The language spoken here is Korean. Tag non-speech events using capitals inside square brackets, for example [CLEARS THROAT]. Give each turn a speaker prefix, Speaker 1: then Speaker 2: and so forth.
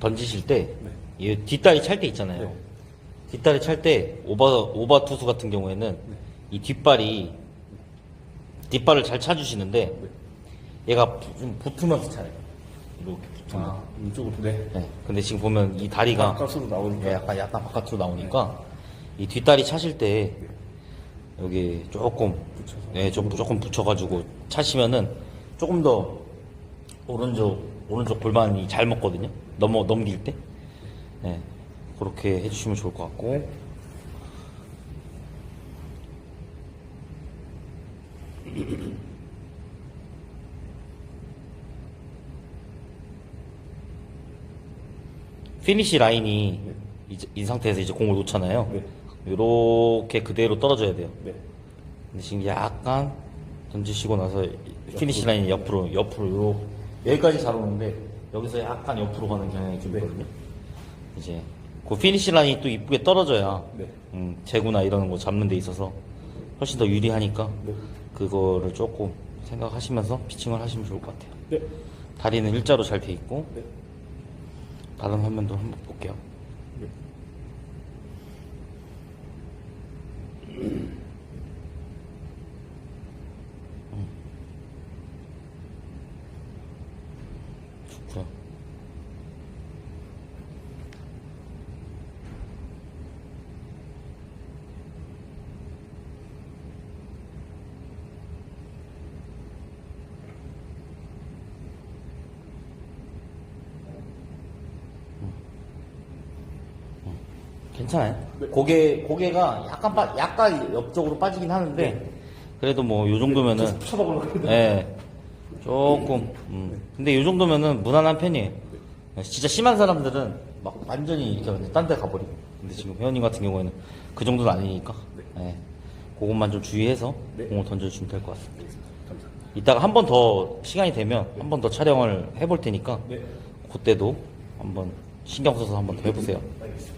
Speaker 1: 던지실 때,
Speaker 2: 네.
Speaker 1: 이 뒷다리 찰 때 있잖아요.
Speaker 2: 네.
Speaker 1: 뒷다리 찰 때, 오버, 오버 투수 같은 경우에는
Speaker 2: 네.
Speaker 1: 이 뒷발이, 뒷발을 잘 차주시는데, 얘가 부- 좀 붙으면서 차요. 이렇게 붙으면.
Speaker 2: 아, 이쪽으로 네.
Speaker 1: 네. 근데 지금 보면 이 다리가
Speaker 2: 바깥으로 나오니까.
Speaker 1: 예, 약간 약간 바깥으로 나오니까 이 뒷다리 차실 때 여기 조금
Speaker 2: 붙여서.
Speaker 1: 네, 조금 조금 붙여가지고 차시면은 조금 더 오른쪽 오른쪽 골반이 잘 먹거든요. 넘어 넘길 때. 네. 그렇게 해주시면 좋을 것 같고. [CLEARS THROAT] 피니시 라인이
Speaker 2: 네.
Speaker 1: 이제 이 상태에서 이제 공을 놓잖아요.
Speaker 2: 네.
Speaker 1: 이렇게 그대로 떨어져야 돼요.
Speaker 2: 네.
Speaker 1: 근데 지금 약간 던지시고 나서 피니시 라인이 옆으로 옆으로 요 여기까지 잘 오는데 여기서 약간 옆으로 가는 경향이 좀
Speaker 2: 네.
Speaker 1: 있거든요. 이제 그 피니시 라인이 또 이쁘게 떨어져야
Speaker 2: 네.
Speaker 1: 음, 제구나 이런 거 잡는 데 있어서 훨씬 더 유리하니까
Speaker 2: 네.
Speaker 1: 그거를 조금 생각하시면서 피칭을 하시면 좋을 것 같아요.
Speaker 2: 네.
Speaker 1: 다리는 일자로 잘 돼 있고
Speaker 2: 네.
Speaker 1: 다른 화면도 한번 볼게요.
Speaker 2: 네.
Speaker 1: 좋고요. 괜찮아요.
Speaker 2: 네.
Speaker 1: 고개 고개가 약간 빠, 약간 옆쪽으로 빠지긴 하는데
Speaker 2: 네.
Speaker 1: 그래도 뭐 요 정도면은
Speaker 2: 쳐다보려고
Speaker 1: 예. 조금. 음. 근데 이 정도면은 무난한 편이에요. 진짜 심한 사람들은 막 완전히 이렇게 딴데 가버리고. 근데 지금 회원님 같은 경우에는 그 정도는 아니니까. 예. 그것만 좀 주의해서
Speaker 2: 네.
Speaker 1: 공을 던져주시면 될 것 같습니다.
Speaker 2: 감사합니다.
Speaker 1: 이따가 한 번 더 시간이 되면 한 번 더 촬영을 해볼 테니까
Speaker 2: 네.
Speaker 1: 그때도 한번 신경 써서 한번 더 해보세요.
Speaker 2: 알겠습니다.